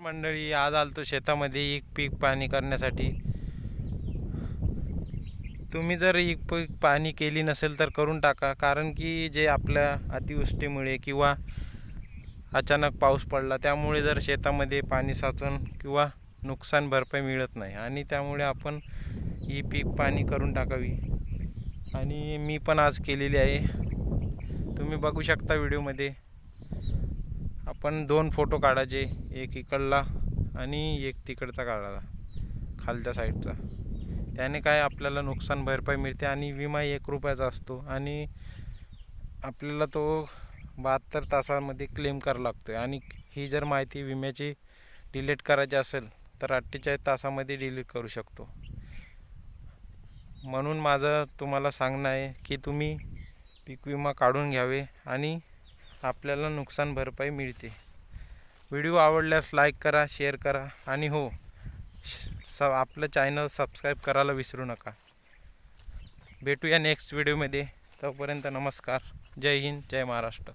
मंडळी आज आलतो शेतामध्ये एक पीक पाणी करण्यासाठी. तुम्ही जर एक पीक पाणी केली नसेल तर करून टाका कारण की जे आपल्या अतिवृष्टीमुळे किंवा अचानक पाऊस पडला त्यामुळे जर शेतामध्ये पाणी साचून किंवा नुकसान भरपाई मिळत नाही. आणि त्यामुळे आपण ही पीक पाणी करून टाकावी. आणि मी पण आज केलेली आहे. तुम्ही बघू शकता व्हिडिओमध्ये. आपण दोन फोटो काढायचे एक इकडला आणि एक तिकडचा काढायला खालच्या साईडचा. त्याने काय आपल्याला नुकसान भरपाई मिळते आणि विमा एक रुपयाचा असतो आणि आपल्याला तो बहात्तर तासामध्ये क्लेम करावा लागतो आणि ही जर माहिती विम्याची डिलीट करायची असेल तर अठ्ठेचाळीस तासामध्ये डिलीट करू शकतो. म्हणून माझं तुम्हाला सांगणं आहे की तुम्ही पीक विमा काढून घ्यावे आणि आपल्याला नुकसान भरपाई मिळते. व्हिडिओ आवडल्यास लाईक करा शेअर करा आणि हो स आपलं चॅनल सबस्क्राईब करायला विसरू नका. भेटूया नेक्स्ट व्हिडिओमध्ये. तोपर्यंत नमस्कार. जय हिंद जय महाराष्ट्र.